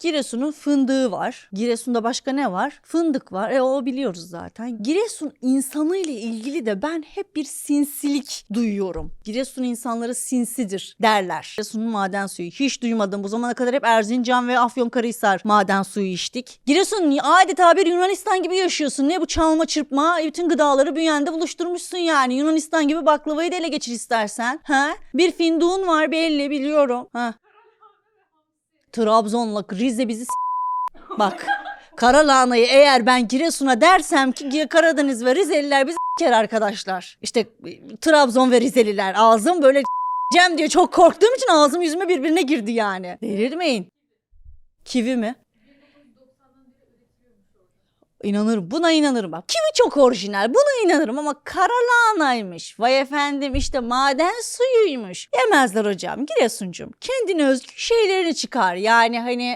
Giresun'un fındığı var. Giresun'da başka ne var? Fındık var. E o biliyoruz zaten. Giresun insanı ile ilgili de ben hep bir sinsilik duyuyorum. Giresun insanları sinsidir derler. Giresun'un maden suyu. Hiç duymadım. Bu zamana kadar hep Erzincan ve Afyonkarahisar maden suyu içtik. Giresun adeta bir Yunanistan gibi yaşıyorsun. Ne bu çalma çırpma? Bütün gıdaları bünyende buluşturmuşsun yani. Yunanistan gibi baklavayı da ele geçir istersen. Ha? Bir finduğun var belli biliyorum. Ha. Trabzon'la Rize bizi s- Bak kara lahanayı eğer ben Giresun'a dersem ki Karadeniz ve Rizeliler bizi s**ker arkadaşlar. İşte Trabzon ve Rizeliler ağzım böyle Cem diye çok korktuğum için ağzım yüzüme birbirine girdi yani. Delirmeyin. Kivi mi? İnanırım. Buna inanırım bak. Kivi çok orijinal. Buna inanırım ama kara lahanaymış. Vay efendim işte maden suyuymuş. Yemezler hocam. Giresuncum. Kendine özgü şeylerini çıkar. Yani hani